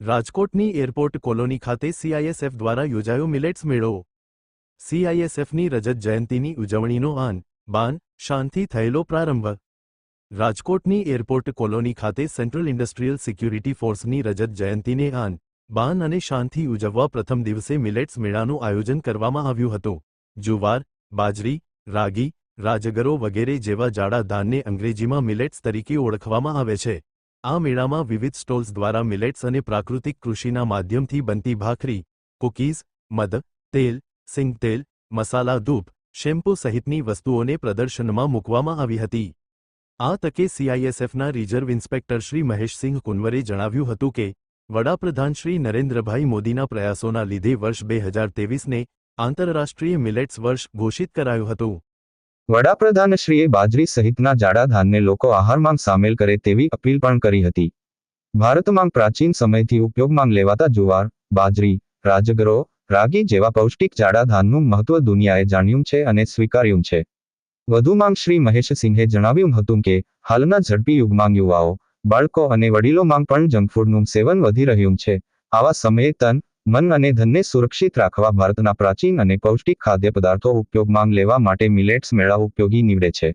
રાજકોટની airport colony ખાતે CISF દ્વારા યોજાયો મિલેટ્સ મેળો. સીઆઈએસએફની રજત જયંતીની ઉજવણીનો આન, બાન, શાનથી થયેલો પ્રારંભ. રાજકોટની એરપોર્ટ કોલોની ખાતે સેન્ટ્રલ ઇન્ડસ્ટ્રીયલ સિક્યુરિટી ફોર્સની રજત જયંતીને આન, બાન અને શાનથી ઉજવવા પ્રથમ દિવસે મિલેટ્સ મેળાનું આયોજન કરવામાં આવ્યું હતું. જુવાર, બાજરી, રાગી, રાજગરો વગેરે જેવા જાડા ધાનને અંગ્રેજીમાં મિલેટ્સ તરીકે ઓળખવામાં આવે છે. આ મેળામાં વિવિધ સ્ટોલ્સ દ્વારા મિલેટ્સ અને પ્રાકૃતિક કૃષિના માધ્યમથી બનતી ભાખરી, કુકીઝ, મધ, તેલ સિંગતેલ મસાલા ધૂપ શેમ્પૂ સહિતની વસ્તુઓને પ્રદર્શનમાં મૂકવામાં આવી હતી. આ તકે સીઆઈએસએફના રિઝર્વ ઇન્સ્પેક્ટર શ્રી મહેશસિંહ કુંવરે જણાવ્યું હતું કે, વડાપ્રધાન શ્રી નરેન્દ્રભાઈ મોદીના પ્રયાસોના લીધે વર્ષ બે હજાર તેવીસને આંતરરાષ્ટ્રીય મિલેટ્સ વર્ષ ઘોષિત કરાયું હતું. વડાપ્રધાનશ્રીએ બાજરી સહિતના જાડા ધાનને લોકો આહારમાં સામેલ કરે તેવી અપીલ પણ કરી હતી. ભારતમાં પ્રાચીન સમયથી ઉપયોગમાં લેવાતા જુવાર, બાજરી, રાજગરો, રાગી જેવા પૌષ્ટિક જાડા ધાનનું મહત્વ દુનિયાએ જાણ્યું છે અને સ્વીકાર્યું છે. વધુમાં શ્રી મહેશસિંહે જણાવ્યું હતું કે, હાલના ઝડપી યુગમાં યુવાઓ, બાળકો અને વડીલોમાં પણ જંક ફૂડનું સેવન વધી રહ્યું છે. આવા સમયે તન મન અને ધનને સુરક્ષિત રાખવા ભારતના પ્રાચીન અને પૌષ્ટિક ખાદ્ય પદાર્થો ઉપયોગમાં લેવા માટે મિલેટ્સ મેળા ઉપયોગી નીવડે છે.